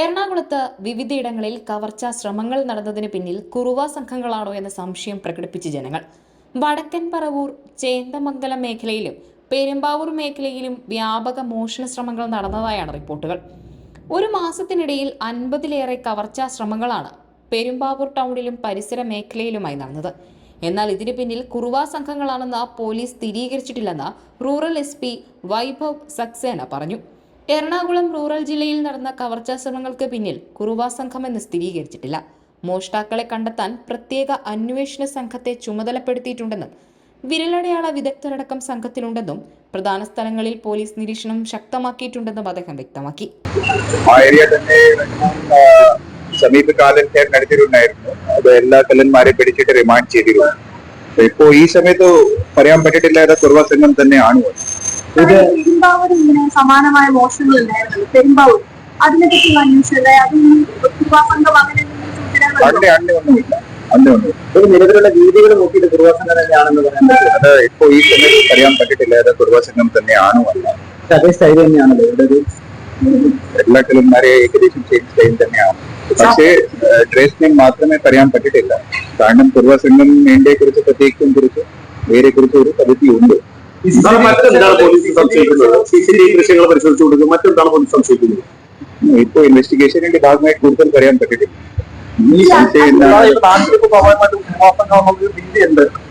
എറണാകുളത്ത് വിവിധയിടങ്ങളിൽ കവർച്ചാ ശ്രമങ്ങൾ നടന്നതിന് പിന്നിൽ കുറുവ സംഘങ്ങളാണോ എന്ന സംശയം പ്രകടിപ്പിച്ച് ജനങ്ങൾ. വടക്കൻ പറവൂർ ചേന്തമംഗലം മേഖലയിലും പെരുമ്പാവൂർ മേഖലയിലും വ്യാപക മോഷണ ശ്രമങ്ങൾ നടന്നതായാണ് റിപ്പോർട്ടുകൾ. ഒരു മാസത്തിനിടയിൽ അൻപതിലേറെ കവർച്ചാ ശ്രമങ്ങളാണ് പെരുമ്പാവൂർ ടൗണിലും പരിസര മേഖലയിലുമായി നടന്നത്. എന്നാൽ ഇതിന് പിന്നിൽ കുറുവ സംഘങ്ങളാണെന്ന് police സ്ഥിരീകരിച്ചിട്ടില്ലെന്ന് rural S P Vaibhav Saxena പറഞ്ഞു. എറണാകുളം റൂറൽ ജില്ലയിൽ നടന്ന കവർച്ചാ ശ്രമങ്ങൾക്ക് പിന്നിൽ കുറുവ സംഘമെന്ന് സ്ഥിരീകരിച്ചിട്ടില്ല. മോഷ്ടാക്കളെ കണ്ടെത്താൻ പ്രത്യേക അന്വേഷണ സംഘത്തെ ചുമതലപ്പെടുത്തിയിട്ടുണ്ടെന്നും വിരലടയാള വിദഗ്ധരടക്കം സംഘത്തിലുണ്ടെന്നും പ്രധാന സ്ഥലങ്ങളിൽ പോലീസ് നിരീക്ഷണം ശക്തമാക്കിയിട്ടുണ്ടെന്നും അദ്ദേഹം വ്യക്തമാക്കി. പിടിച്ചിട്ട് റിമാൻഡ് ചെയ്തിരുന്നു. ഇപ്പോ ഈ സമയത്ത് പറയാൻ പറ്റിട്ടില്ലാതെ കുറവ സംഘം തന്നെയാണ്. പെരുമ്പാവൂർ ഇങ്ങനെ സമാനമായ മോഷണങ്ങൾ ഉണ്ടായിരുന്നു പെരുമ്പാവൂർ. അതിനെപ്പറ്റി അന്വേഷിച്ചത് അത് ഈ കുറുവാസംഘം അങ്ങനെ ഒന്നുമില്ല ഒരു നിലവിലുള്ള രീതികൾ നോക്കിയിട്ട് കുറുവാസന തന്നെയാണെന്ന് പറയുന്നത് അത് ഇപ്പോ ഈ സമയത്ത് പറയാൻ പറ്റിയിട്ടില്ലാത്ത അത് സംഘം തന്നെയാണോ അല്ല. പക്ഷെ അതേ സ്റ്റൈൽ തന്നെയാണല്ലോ ഇവിടെ ഒരു എല്ലാ കളിമാരെ ഏകദേശം സെയിം സ്റ്റൈൽ തന്നെയാണ്. പക്ഷേ ഡ്രസ് നെയിം മാത്രമേ പറയാൻ പറ്റിയിട്ടില്ല. കാരണം കുർവ സംഘം എന്റെ കുറിച്ച് പ്രത്യേകിച്ചും കുറിച്ച് വേറെ കുറിച്ച് ഒരു പദ്ധതി ഉണ്ട് മറ്റെന്താണ് പോലീസ് സംശയിക്കുന്നത്? സി സി ടി വി ദൃശ്യങ്ങൾ പരിശോധിച്ചു മറ്റെന്താണ് പോലീസ് സംശയിക്കുന്നത്? ഇപ്പോൾ ഇൻവെസ്റ്റിഗേഷനിന്റെ ഭാഗമായി കൂടുതൽ പറയാൻ പറ്റില്ല ഈ സംശയം നാട്ടിലിപ്പോ സ്വാഭാവികമായിട്ടും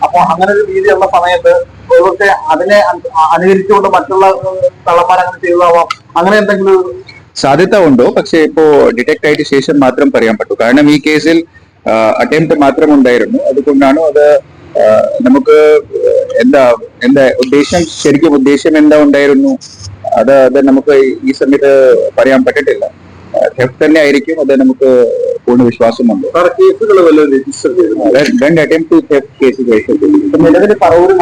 അപ്പൊ അങ്ങനെ ഒരു ഭീതിയുള്ള സമയത്ത് ഒരുപക്ഷെ അതിനെ അനുകരിച്ചുകൊണ്ട് മറ്റുള്ള കള്ളന്മാർ അങ്ങനെ ചെയ്തതാവാം. അങ്ങനെ എന്തെങ്കിലും സാധ്യത ഉണ്ടോ? പക്ഷെ ഇപ്പോ ഡിറ്റക്ട് ആയിട്ട് ശേഷം മാത്രം പറയാൻ പറ്റൂ. കാരണം ഈ കേസിൽ അറ്റംപ്റ്റ് മാത്രം ഉണ്ടായിരുന്നു. അതുകൊണ്ടാണ് അത് നമുക്ക് എന്താ എന്താ ഉദ്ദേശം? ശരിക്കും ഉദ്ദേശം എന്താ ഉണ്ടായിരുന്നു? അത് അത് നമുക്ക് ഈ സമയത്ത് പറയാൻ പറ്റത്തില്ല. തന്നെ ആയിരിക്കും അത് നമുക്ക് പൂർണ വിശ്വാസമുണ്ട്. കേസുകൾ രണ്ട് അറ്റംപ്റ്റ് തെഫ്റ്റ് കേസുകൾ നിലവിൽ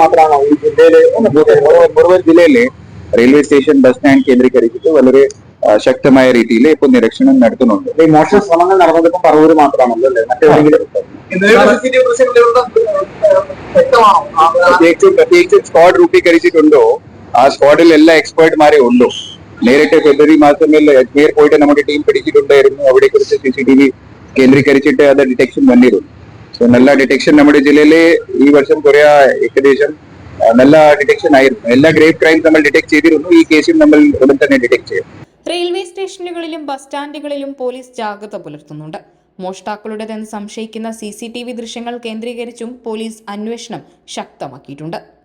മാത്രമാണോ? ഈ ജില്ലയിൽ ജില്ലയിലെ റെയിൽവേ സ്റ്റേഷൻ ബസ് സ്റ്റാൻഡ് കേന്ദ്രീകരിച്ചിട്ട് വളരെ ശക്തമായ രീതിയിൽ ഇപ്പൊ നിരീക്ഷണം നടത്തുന്നുണ്ട്. ഈ മോഷണ ശ്രമങ്ങൾ നടന്നത് ഇപ്പം പറവൂര് മാത്രമാണല്ലോ അല്ലേ? മറ്റെവിടെയെങ്കിലും പ്രത്യേകിച്ച് പ്രത്യേകിച്ച് സ്ക്വാഡ് രൂപീകരിച്ചിട്ടുണ്ടോ ആ സ്ക്വാഡിൽ എല്ലാ എക്സ്പേർട്ട്മാരെ ഉണ്ടോ നേരിട്ട് ഫെബ്രുവരി മാസങ്ങളിൽ അജ്മീർ പോയിട്ട് നമ്മുടെ ടീം പിടിച്ചിട്ടുണ്ടായിരുന്നു. അവിടെ കുറിച്ച് സി സി ടി വി കേന്ദ്രീകരിച്ചിട്ട് അത് ഡിറ്റക്ഷൻ വന്നിരുന്നു. സോ നല്ല ഡിറ്റക്ഷൻ നമ്മുടെ ജില്ലയിലെ ഈ വർഷം കുറേ ഏകദേശം നല്ല ഡിറ്റക്ഷൻ ആയിരുന്നു. എല്ലാ ഗ്രേവ് ക്രൈം നമ്മൾ ഡിറ്റക്ട് ചെയ്തിരുന്നു. ഈ കേസും നമ്മൾ ഉടൻ തന്നെ ഡിറ്റക്ട് ചെയ്യും റെയിൽവേ സ്റ്റേഷനുകളിലും ബസ് സ്റ്റാൻഡുകളിലും പോലീസ് ജാഗ്രത പുലർത്തുന്നുണ്ട്. മോഷ്ടാക്കളുടേതെന്ന് സംശയിക്കുന്ന സി സി ടി വി ദൃശ്യങ്ങൾ കേന്ദ്രീകരിച്ചും പോലീസ് അന്വേഷണം ശക്തമാക്കിയിട്ടുണ്ട്.